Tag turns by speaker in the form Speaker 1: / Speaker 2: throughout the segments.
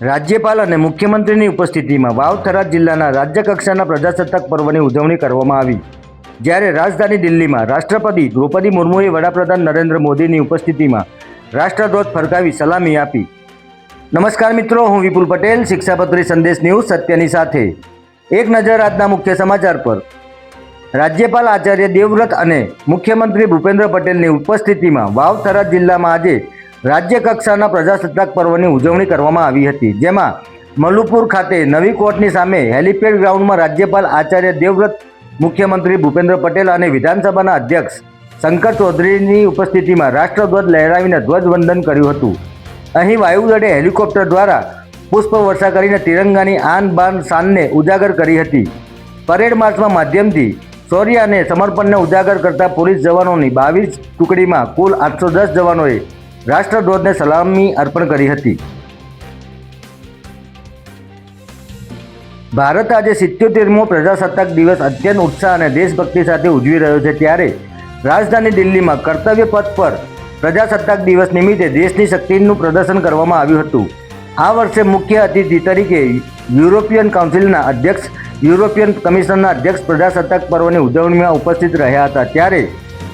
Speaker 1: રાજ્યપાલ અને મુખ્યમંત્રીની ઉપસ્થિતિમાં વાવથરા જિલ્લાના જિલ્લાના રાજ્યકક્ષાના પ્રજાસત્તાક પર્વની ઉજવણી કરવામાં આવી. જ્યારે રાજધાની દિલ્હીમાં રાષ્ટ્રપતિ દ્રૌપદી મુર્મુએ વડાપ્રધાન નરેન્દ્ર મોદીની ઉપસ્થિતિમાં રાષ્ટ્રધ્વજ ફરકાવી સલામી આપી. નમસ્કાર મિત્રો, હું વિપુલ પટેલ, શિક્ષાપત્રી સંદેશ ન્યૂઝ સત્યની સાથે. એક નજર આજના મુખ્ય સમાચાર પર. રાજ્યપાલ આચાર્ય દેવવ્રત અને મુખ્યમંત્રી ભૂપેન્દ્ર પટેલની ઉપસ્થિતિમાં વાવથરા જિલ્લામાં આજે રાજ્ય કક્ષાના પ્રજાસત્તાક પર્વની ઉજવણી કરવામાં આવી હતી, જેમાં મલુપુર ખાતે નવી કોર્ટની સામે હેલિપેડ ગ્રાઉન્ડમાં રાજ્યપાલ આચાર્ય દેવવ્રત, મુખ્યમંત્રી ભૂપેન્દ્ર પટેલ અને વિધાનસભાના અધ્યક્ષ શંકર ચૌધરીની ઉપસ્થિતિમાં રાષ્ટ્રધ્વજ લહેરાવીને ધ્વજવંદન કર્યું હતું. અહીં વાયુદળે હેલિકોપ્ટર દ્વારા પુષ્પ વર્ષા કરીને તિરંગાની આન બાન શાનને ઉજાગર કરી હતી. પરેડ માર્ચમાં માધ્યમથી શૌર્ય અને સમર્પણને ઉજાગર કરતા પોલીસ જવાનોની બાવીસ ટુકડીમાં કુલ આઠસો દસ જવાનોએ રાષ્ટ્રધ્વજને સલામી અર્પણ કરી હતી. ભારત આજે સિત્યોતેરમો પ્રજાસત્તાક દિવસ અત્યંત ઉત્સાહ અને દેશભક્તિ સાથે ઉજવી રહ્યો છે ત્યારે રાજધાની દિલ્હીમાં કર્તવ્ય પથ પર પ્રજાસત્તાક દિવસ નિમિત્તે દેશની શક્તિનું પ્રદર્શન કરવામાં આવ્યું હતું. આ વર્ષે મુખ્ય અતિથિ તરીકે યુરોપિયન કાઉન્સિલના અધ્યક્ષ, યુરોપિયન કમિશનના અધ્યક્ષ પ્રજાસત્તાક પર્વની ઉજવણીમાં ઉપસ્થિત રહ્યા હતા. ત્યારે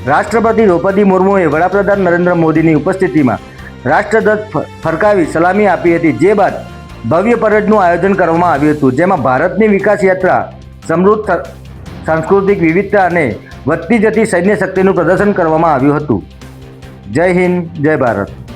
Speaker 1: રાષ્ટ્રપતિ દ્રૌપદી મુર્મુએ વડાપ્રધાન નરેન્દ્ર મોદીની ઉપસ્થિતિમાં રાષ્ટ્રધ્વજ ફરકાવી સલામી આપી હતી. જે બાદ ભવ્ય પરેડનું આયોજન કરવામાં આવ્યું હતું, જેમાં ભારતની વિકાસ યાત્રા, સમૃદ્ધ સાંસ્કૃતિક વિવિધતા અને વધતી જતી સૈન્ય શક્તિનું પ્રદર્શન કરવામાં આવ્યું હતું. જય હિન્દ, જય ભારત.